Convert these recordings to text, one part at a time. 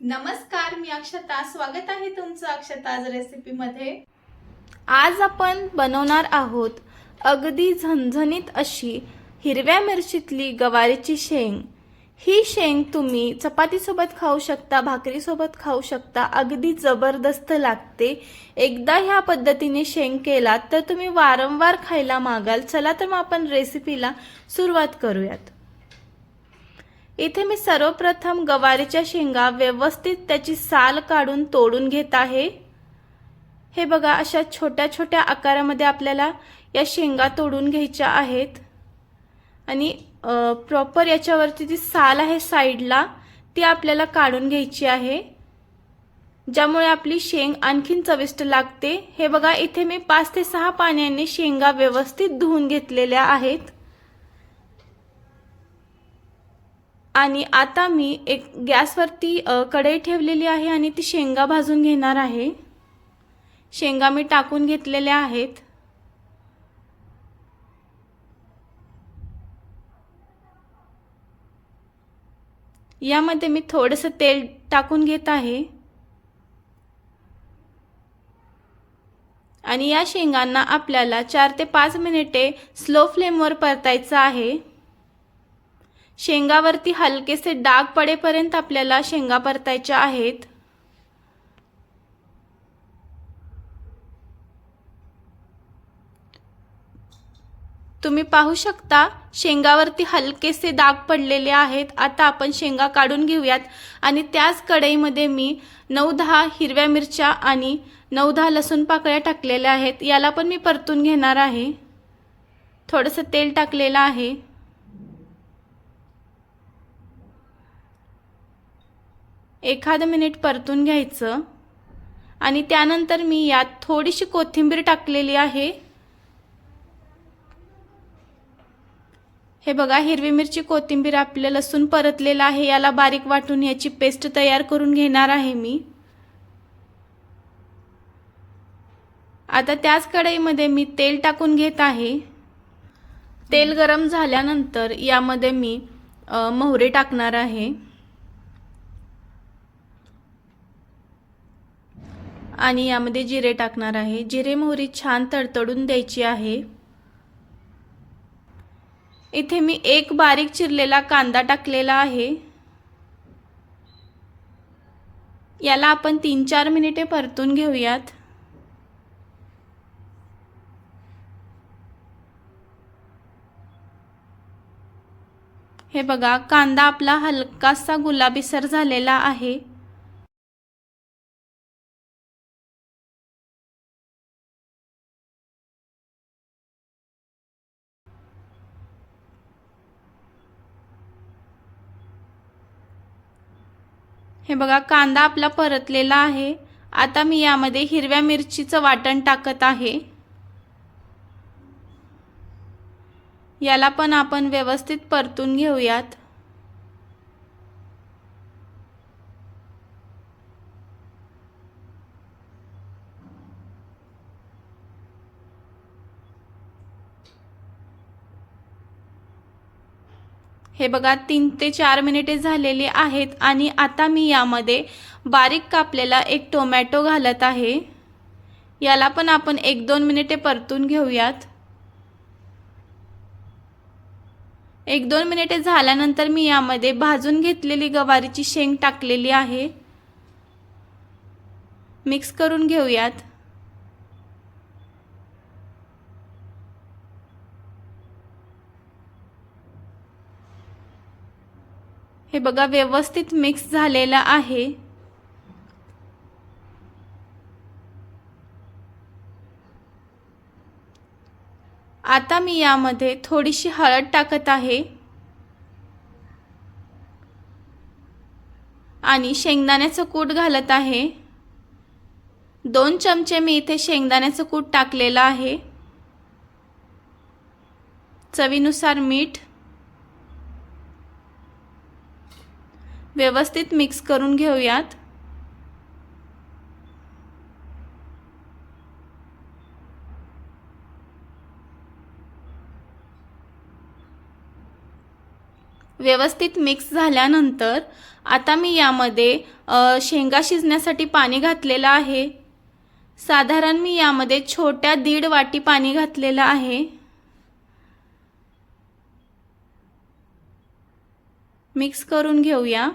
नमस्कार मी अक्षता. स्वागत आहे तुमचं अक्षताज रेसिपीमध्ये आज आपण बनवणार आहोत अगदी झणझणीत अशी हिरव्या मिरचीतली गवारीची शेंग. ही शेंग तुम्ही चपातीसोबत खाऊ शकता भाकरीसोबत खाऊ शकता. अगदी जबरदस्त लागते. एकदा ह्या पद्धतीने शेंग केलात तर तुम्ही वारंवार खायला मागाल. चला तर मग आपण रेसिपीला सुरुवात करूयात. इथे मी सर्वप्रथम गवारीच्या शेंगा व्यवस्थित त्याची साल काढून तोडून घेत आहे. हे बघा अशा छोट्या छोट्या आकारामध्ये आपल्याला या शेंगा तोडून घ्यायच्या आहेत. आणि प्रॉपर याच्यावरती जी साल आहे साईडला ती आपल्याला काढून घ्यायची आहे. ज्यामुळे आपली शेंग आणखीन चविष्ट लागते. हे बघा इथे मी पाच ते सहा पाण्याने शेंगा व्यवस्थित धुवून घेतलेल्या आहेत. आणि आता मी एक गॅसवरती कढई ठेवलेली आहे आणि ती शेंगा भाजून घेणार आहे. शेंगा मी टाकून घेतलेल्या आहेत. यामध्ये मी थोडंसं तेल टाकून घेत आहे. आणि या शेंगांना आपल्याला चार ते पाच मिनिटे स्लो फ्लेमवर परतायचं आहे. शेंगावरती हलकेसे डाग पडेपर्यंत आपल्याला शेंगा परतायच्या आहेत. तुम्ही पाहू शकता शेंगावरती हलकेसे डाग पडलेले आहेत. आता आपण शेंगा काढून घेऊयात आणि त्याच कढईमध्ये मी नऊ दहा हिरव्या मिरच्या आणि नऊ दहा लसूण पाकळ्या टाकलेल्या आहेत. याला पण मी परतून घेणार आहे. थोडंसं तेल टाकलेलं आहे. एखादं मिनिट परतून घ्यायचं. आणि त्यानंतर मी यात थोडीशी कोथिंबीर टाकलेली आहे. हे बघा हिरवी मिरची कोथिंबीर आपलं लसूण परतलेलं आहे. याला बारीक वाटून याची पेस्ट तयार करून घेणार आहे मी. आता त्याच कढईमध्ये मी तेल टाकून घेत आहे. तेल गरम झाल्यानंतर यामध्ये मी मोहरे टाकणार आहे. आणि यामध्ये जिरे टाकणार आहे. जिरे मोहरी छान तडतडून द्यायची आहे. इथे मी एक बारीक चिरलेला कांदा टाकलेला आहे. याला आपण तीन चार मिनिटे परतून घेऊयात. हे बघा कांदा आपला हलकासा गुलाबीसर झालेला आहे. हे बघा कांदा आपला परतलेला आहे. आता मी यामध्ये हिरव्या मिरचीचं वाटण टाकत आहे. याला पण आपण व्यवस्थित परतून घेऊयात. हे बघा तीन ते चार मिनिटे झालेली आहेत आणि आता मी यामध्ये बारीक कापलेला एक टोमॅटो घालत आहे. याला पण आपण एक दोन मिनिटे परतून घेऊयात. एक दोन मिनिटे झाल्यानंतर मी यामध्ये भाजून घेतलेली गवारीची शेंग टाकलेली आहे. मिक्स करून घेऊयात. हे बघा व्यवस्थित मिक्स झालेलं आहे. आता मी यामध्ये थोडीशी हळद टाकत आहे. आणि शेंगदाण्याचं कूट घालत आहे. दोन चमचे मी इथे शेंगदाण्याचं कूट टाकलेलं आहे. चवीनुसार मीठ व्यवस्थित मिक्स करून घेऊयात. व्यवस्थित मिक्स झाल्यानंतर आता मी यामध्ये शेंगा शिजण्यासाठी पाणी घातलेलं आहे. साधारण मी यामध्ये छोट्या दीड वाटी पाणी घातलेलं आहे. मिक्स करून घेऊया.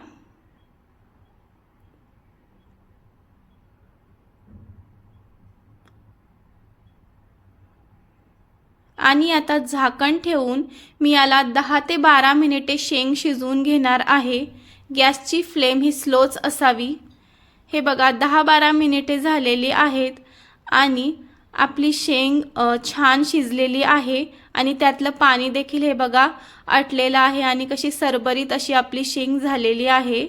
आणि आता झाकण ठेवून मी याला दहा ते बारा मिनिटे शेंग शिजवून घेणार आहे. गॅसची फ्लेम ही स्लोच असावी. हे बघा दहा बारा मिनिटे झालेली आहेत आणि आपली शेंग छान शिजलेली आहे आणि त्यातलं पाणी देखील हे बघा आटलेलं आहे आणि कशी सरबरीत अशी आपली शेंग झालेली आहे.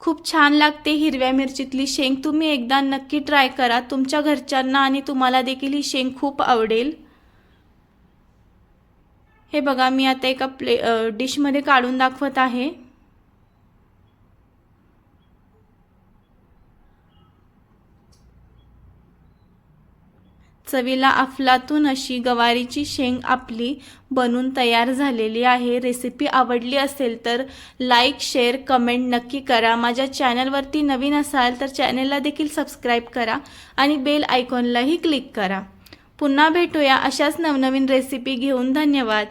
खूप छान लागते हिरव्या मिरचीतली शेंग. तुम्ही एकदा नक्की ट्राय करा. तुमच्या घरच्यांना आणि तुम्हाला देखील ही शेंग खूप आवडेल. हे बघा मी आता एका प्ले डिशमध्ये काढून दाखवत आहे. चवीला अफलातून अशी गवारीची शेंग आपली बनून तयार झालेली आहे. रेसिपी आवडली असेल तर लाईक शेअर कमेंट नक्की करा. माझ्या चॅनलवरती नवीन असाल तर चॅनलला देखील सबस्क्राईब करा आणि बेल आयकॉनलाही क्लिक करा. पुन्हा भेटूया अशाच नवनवीन रेसिपी घेऊन. धन्यवाद.